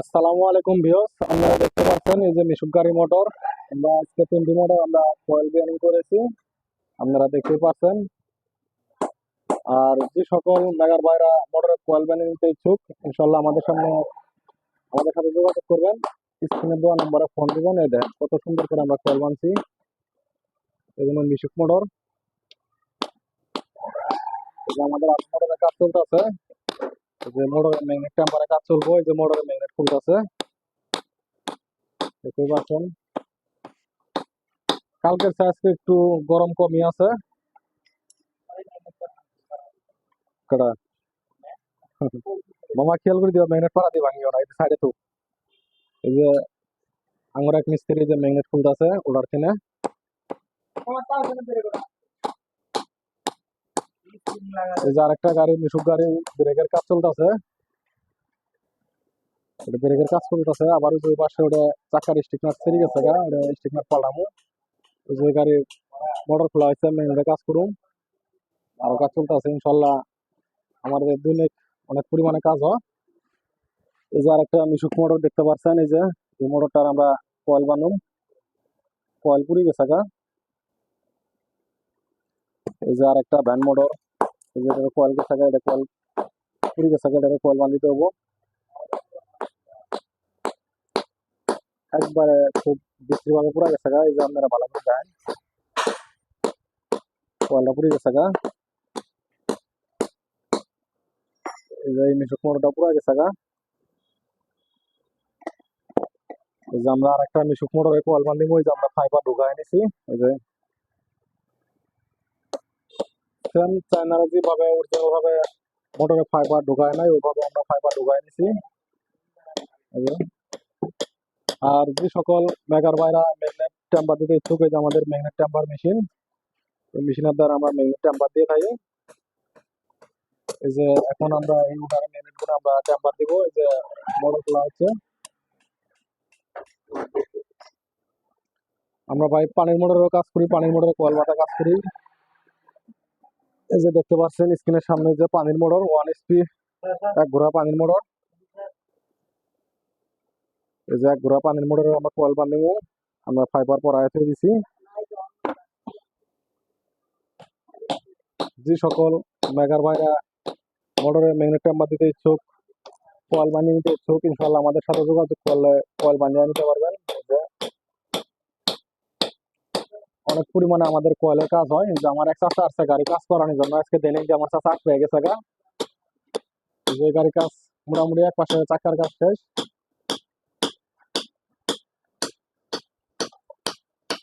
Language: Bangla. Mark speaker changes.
Speaker 1: আসসালামু আলাইকুম ভিউস আপনারা দেখতে পাচ্ছেন এই যে মিশুক গাড়ি মোটর। আমরা আজকে তিনটি মোটর আমরা কয়েল বিয়ারিং করেছি। আপনারা দেখতে পাচ্ছেন। আর যে সকল মেগার বাইরা মোটরের কয়েল বিয়ারিং নিতে ইচ্ছুক ইনশাল্লাহ আমাদের সামনে আমাদের সাথে যোগাযোগ করবেন। স্ক্রিনে দেওয়া নম্বরে ফোন দিবেন। এই দেখেন কত সুন্দর করে আমরা কয়েল বানছি। এগুলো মিশুক মোটর আমাদের মোটরের কাজ চলতেছে। যে মোটরের ম্যাগনেট টেম্পারে কাজ চলবো। এই যে মোটরের ম্যাগনেট খুলতেছে। দেখতে পাচ্ছেন? কালকের আজকে একটু গরম কমই আছে। কটা মামা খেয়াল করে দিও ম্যাগনেট পাড়া দিয়ে ভাঙিও না, এই সাইডে তো। এই যে আমার এক মিস্ত্রি যে ম্যাগনেট খুলতেছে, ওটার কিনে এই যে আরেকটা গাড়ি, মিশুক গাড়ি ব্রেকের কাজ চলতেছে। এটা ব্রেকের কাজ চলতেছে আবার ওই যে পাশে ওটা চাকার স্টিকনার ছিঁড়ে গেছে গা, ওটা স্টিকনার পাল্টামু। ওই যে গাড়ি মোটর খোলা হয়েছে ম্যাগনেটে কাজ করুম। আরও কাজ চলতেছে, ইনশাল্লাহ আমাদের দিনে অনেক পরিমাণে কাজ হয়। এই যে আরেকটা মিশুক মোটর দেখতে পাচ্ছেন এই যে, এই মোটরটার আমরা কয়েল বানুম। কয়েল পুরি গেছে গা। এই যে আরেকটা ভ্যান মোটর এই যে কয়েল গেছে গা, এটা কয়েল পুরি গেছে গা এটা কয়েল বান্ধিতে হব। একবারে খুব বিশ্রীভাবে পুরা গেছে গা, এই যে আপনারা ভালো করে কয়েলটা পুরি গেছে গা। এই যে মিশুক পুরা গেছে গা। এই যে আমরা আরেকটা মিশুক মোটরে কয়েল বান্ধিব ওই যে আমরা ফাইবার ঢুকাই নিছি, এই যে। ভাবে মোটরে ফাইবার ঢুকায় নাই, ওইভাবে আমরা ফাইবার ঢুকাই নিছি। এই যে। আর যে সকল মেগার বাইরা ম্যাগনেট টেম্পার দিতে ইচ্ছুক যে আমাদের ম্যাগনেট টেম্পার মেশিন মেশিনের দ্বারা আমরা ম্যাগনেট টেম্পার দিয়ে থাকি এই যে এখন আমরা এই উঠার ম্যাগনেটগুলো আমরা টেম্পার দিব, এই যে মোটর খোলা হচ্ছে। আমরা ভাই পানির মোটরেও কাজ করি, পানির মোটরে কয়েল বাতা কাজ করি। এই যে দেখতে পাচ্ছেন, স্ক্রিনের সামনে যে পানির মোটর ওয়ান এসপি এক ঘোড়া পানির মোটর। এই যে ঘোড়া পানির মোটরে আমরা কল বানিয়ে আমরা ফাইবার পরায় ফেলে দিছি। যে সকল মেগার ভাইরা, মোটরে ম্যাগনেট টেম্পার দিতে ইচ্ছুক কয়েল বানিয়ে নিতে ইচ্ছুক ইনশাল্লাহ আমাদের সাথে যোগাযোগ করলে কয়েল বানিয়ে নিতে পারবেন। অনেক পরিমাণে আমাদের কয়েলের কাজ হয় যে আমার এক চাষা আসছে গাড়ি কাজ করানোর জন্য, আজকে দিনে যে আমার চাষা আটকে গেছে গা। যে গাড়ি কাজ মোটামুটি এক পাশে চাকার কাজ শেষ।